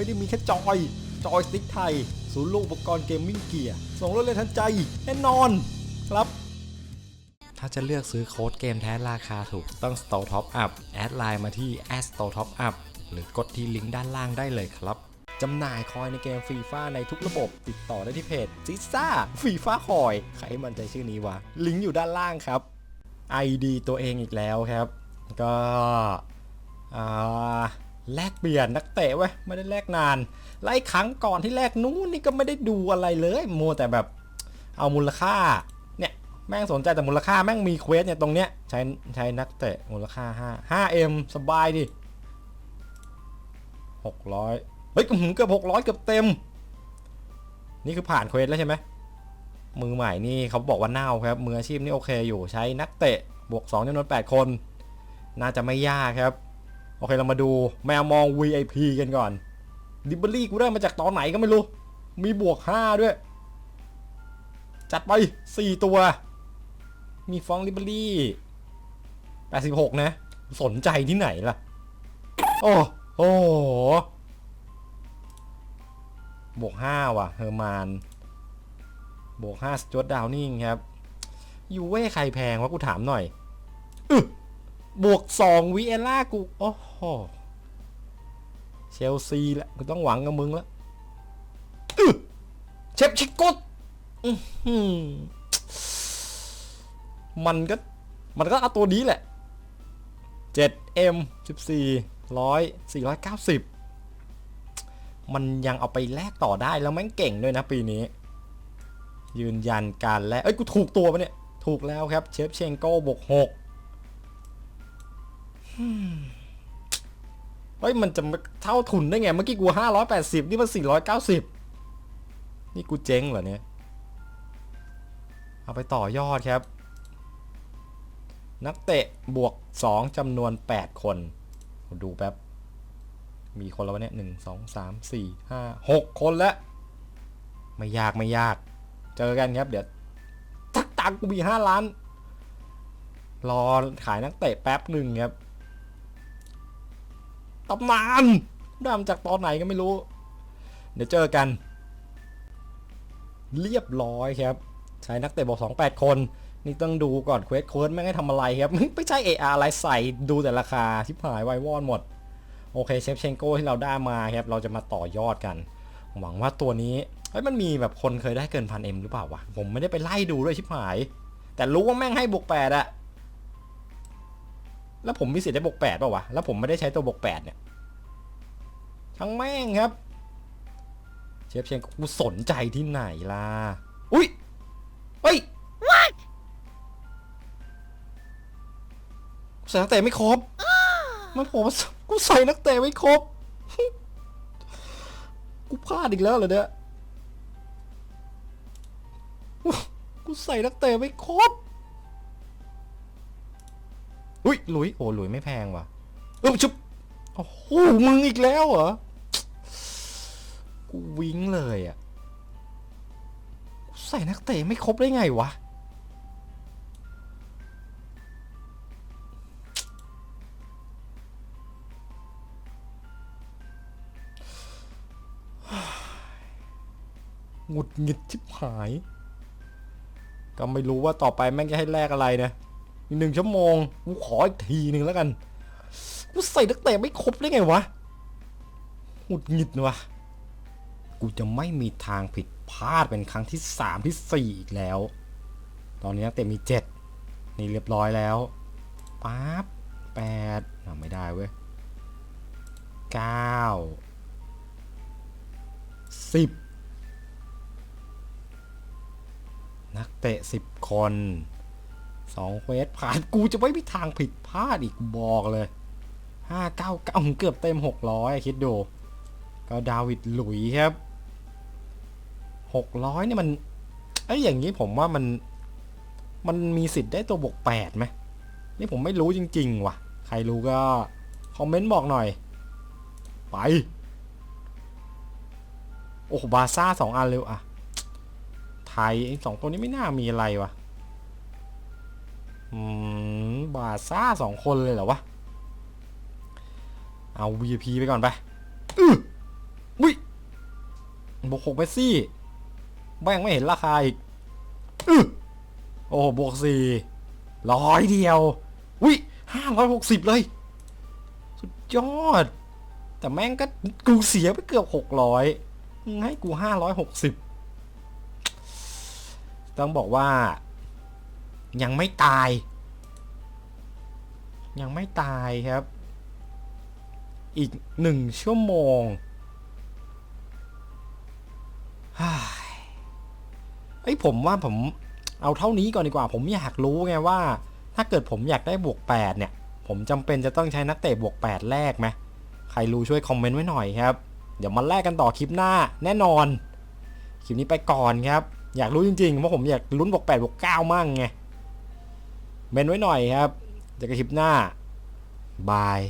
ไม่ได้มีแค่จอย จอยสติ๊กไทย ศูนย์รวมอุปกรณ์เกมมิ่งเกียร์ ส่งรถเลยทันใจแน่นอนครับ ถ้าจะเลือกซื้อโค้ดเกมแท้ราคาถูกต้อง Store Top Up แอดไลน์มาที่ @store top up หรือกดที่ลิงก์ด้านล่างได้เลยครับจำหน่ายคอยในเกมฟรีฟ้าในทุกระบบ ติดต่อได้ที่เพจซิซ่าฟรีฟ้าคอย ใครให้มันใจชื่อนี้วะ ลิงก์อยู่ด้านล่างครับ ID ตัวเองอีกแล้วครับ ก็อ่า แลกเปลี่ยนนักเตะเว้ยไม่ได้แลกนานไล่ครั้งก่อนที่แลกนู้นนี่ก็ไม่ได้ดูอะไรเลยมัวแต่แบบเอามูลค่าเนี่ยแม่งสนใจแต่มูลค่าแม่งมีเควสเนี่ยตรงเนี้ยใช้ใช้นักเตะมูลค่า 5 5M สบายดิ600เฮ้ยอื้อหือเกือบ600 เกือบเต็ม นี่คือผ่านเควสแล้วใช่ไหมมือใหม่นี่เขาบอกว่าเน่าครับมืออาชีพนี่โอเคอยู่ใช้นักเตะบวก2จำนวน8คน น่าจะไม่ยากครับ โอเคเรามาดูแมวมอง VIP กันก่อนดิบเบอรี่กูได้มาจากตอนไหนก็ไม่รู้ มีบวก 5 ด้วย จัดไป 4 ตัว มีฟองดิบเบอรี่ 86 นะ สนใจที่ไหนล่ะ โอ้โอ้โหบวก 5 ว่ะ เฮอร์มาน บวก 5 สจวตดาวนิ่งครับ ยูเว่ใครแพงวะกูถามหน่อยอึ บวก2วีเอล่ากู โอ้โห เชลซีแหละกูต้องหวังกับมึงแล้วเชฟชิโก้มันก็ มันก็เอาตัวนี้แหละ 7M 14 100 490 มันยังเอาไปแลกต่อได้แล้วแม่งเก่งด้วยนะปีนี้ ยืนยันการแลกเอ้ย กูถูกตัวปะเนี่ย ถูกแล้วครับ เชฟเชงโก้บวกหก เฮ้ยมันจะเท่าทุนได้ไง เมื่อกี้กูห้าร้อยแปดสิบนี่มันสี่ร้อยเก้าสิบนี่กูเจ๊งเหรอเนี่ย เอาไปต่อยอดครับ นักเตะบวกสองจำนวน8คน ดูแป๊บ มีคนแล้ววะเนี่ยหนึ่งสองสามสี่ห้าหกคนแล้ว ไม่ยากไม่ยาก เจอกันครับ เดี๋ยวทักตังกูมีห้าล้าน รอขายนักเตะแป๊บหนึ่งครับ ตำนานได้มาจากตอนไหนก็ไม่รู้ เดี๋ยวเจอกัน เรียบร้อยครับ ใช้นักเตะบอกสองแปดคน นี่ต้องดูก่อนเควสโค้ดไม่ให้ทำอะไรครับ ไม่ใช่ AR อะไรใส่ดูแต่ราคาชิบหายไววอนหมด โอเคเชฟเชนโก้ที่เราได้มาครับ เราจะมาต่อยอดกัน หวังว่าตัวนี้เฮ้ยมันมีแบบคนเคยได้เกินพันเอ็มหรือเปล่าวะ ผมไม่ได้ไปไล่ดูด้วยชิบหาย แต่รู้ว่าแม่งให้บวกแปดอะ แล้วผมมีสิทธิ์ได้บวกแปดป่าวะ แล้วผมไม่ได้ใช้ตัวบวกแปดเนี่ย ทั้งแม่งครับ เชฟเชนกูสนใจที่ไหนล่ะ อุ้ยเฮ้ยใส่นักเตะไม่ครบ มันผมกูใส่นักเตะไม่ครบ กูพลาดอีกแล้วเหรอเนี่ย กูใส่นักเตะไม่ครบ อุ้ยหลุย โอ้หลุยไม่แพงว่ะเออชุบโอ้โหมึงอีกแล้วเหรอ กูวิ้งเลยอะใส่นักเตะไม่ครบได้ไงวะ หงุดหงิดชิบหาย ก็ไม่รู้ว่าต่อไปแม่งจะให้แลกอะไรนะ อีกหนึ่งชั่วโมงกูขออีกทีหนึ่งแล้วกันกูใส่นักเตะไม่ครบได้ไงวะหงุดหงิดวะกูจะไม่มีทางผิดพลาดเป็นครั้งที่สามที่สี่อีกแล้ว ตอนนี้นักเตะมีเจ็ดนี่เรียบร้อยแล้วปั๊บแปดไม่ได้เว้ยเก้าสิบนักเตะสิบคน สองเควสผ่านกูจะไม่มีทางผิดพลาดอีกบอกเลยห้าเก้าเก้าเกือบเต็มหกร้อยคิดดูก็ดาวิดหลุยครับหกร้อยนี่มันไอ้อย่างนี้ผมว่ามันมันมีสิทธิ์ได้ตัวบวกแปดไหมนี่ผมไม่รู้จริง ๆ ว่ะ ใครรู้ก็ คอมเมนต์บอกหน่อย ไป โอ้โหบาซ่าสองอันเร็วอะไทยสองตัวนี้ไม่น่ามีอะไรวะ อืมบาซ่าสองคนเลยเหรอวะ เอา VP ไปก่อนไปอื้อบวกหกเมสซี่แม่งไม่เห็นราคาอีกอึ้โอ้บวกสี่ร้อยเดียวอุ้ยห้าร้อยหกสิบเลย สุดยอด แต่แม่งก็กูเสียไปเกือบหกร้อยให้กูห้าร้อยหกสิบต้องบอกว่า ยังไม่ตาย ยังไม่ตายครับ อีกหนึ่งชั่วโมงฮ่ายเอ้ยผมว่าผมเอาเท่านี้ก่อนดีกว่า ผมอยากรู้ไงว่า ถ้าเกิดผมอยากได้บวก 8 เนี่ย ผมจำเป็นจะต้องใช้นักเตะบวก 8 แรกไหมใครรู้ช่วยคอมเมนต์ไว้หน่อยครับ เดี๋ยวมาแลกกันต่อคลิปหน้าแน่นอน คลิปนี้ไปก่อนครับ อยากรู้จริงๆว่าผมอยากลุ้นบวก 8 บวก 9 มั่งไง เมนไว้หน่อยครับเจอกันคลิปหน้า บาย